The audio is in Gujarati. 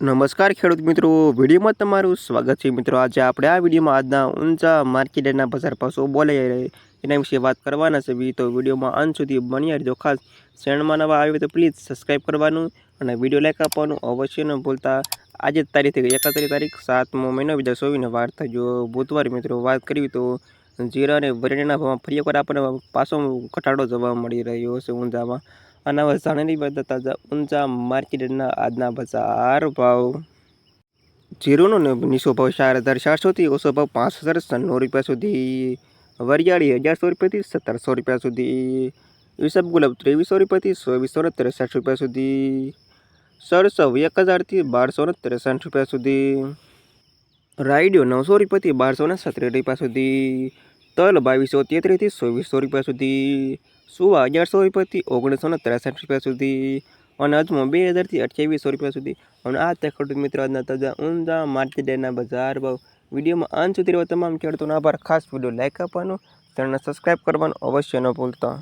નમસ્કાર ખેડૂત મિત્રો. વિડીયોમાં તમારું સ્વાગત છે મિત્રો. આજે આપણે આ વિડીયોમાં આજના ઊંચા માર્કેટના બજાર પાસો બોલાઈ રહે એના વિશે વાત કરવાના છે. તો વિડીયોમાં અંત સુધી બન્યા રહેજો. ખાસ ચેનલમાં નવા આવી તો પ્લીઝ સબસ્ક્રાઈબ કરવાનું અને વીડિયો લાઈક આપવાનું અવશ્ય ન ભૂલતા. આજે તારીખ એકત્રીસ તારીખ, સાતમો મહિનો, બીજા ચોવીસને વાર જો બુધવાર મિત્રો. વાત કરવી તો જીરા અને વરેણાના ભાવમાં ફરી એકવાર આપણને પાછો ઘટાડો જોવા મળી રહ્યો છે ઊંઝામાં અને હવે જાણેલી બધા તાજા ઊંચા માર્કેટના આજના બજાર ભાવ. જીરોનો નીચો ભાવ ચાર હજાર ચારસોથી ઓછો ભાવ પાંચ હજાર સન્નો રૂપિયા સુધી. વરિયાળી અગિયારસો રૂપિયાથી સત્તરસો રૂપિયા સુધી. ઈસબ ગુલાબ ત્રેવીસો રૂપિયાથી ચોવીસો ને ત્રેસઠ રૂપિયા સુધી. સરસો એક હજારથી બારસો ને ત્રેસઠ રૂપિયા સુધી. રાયડિયો નવસો રૂપિયાથી બારસો ને સત્તર રૂપિયા સુધી. તલ બાવીસો તેત્રીસથી ચોવીસો રૂપિયા સુધી. સુવા અગિયારસો રૂપિયાથી ઓગણીસો ને ત્રેસઠ રૂપિયા સુધી અને અજમો બે હજારથી અઠ્યાવીસો રૂપિયા સુધી. અને આ તે ખેડૂત મિત્રો, આજના તાજા ઊંઝા ડેના બજાર ભાવ વિડીયોમાં અંત સુધી તમામ ખેડૂતોનો આભાર. ખાસ વીડિયો લાઇક આપવાનો, ચેનલને સબસ્ક્રાઈબ કરવાનું અવશ્ય ન ભૂલતા.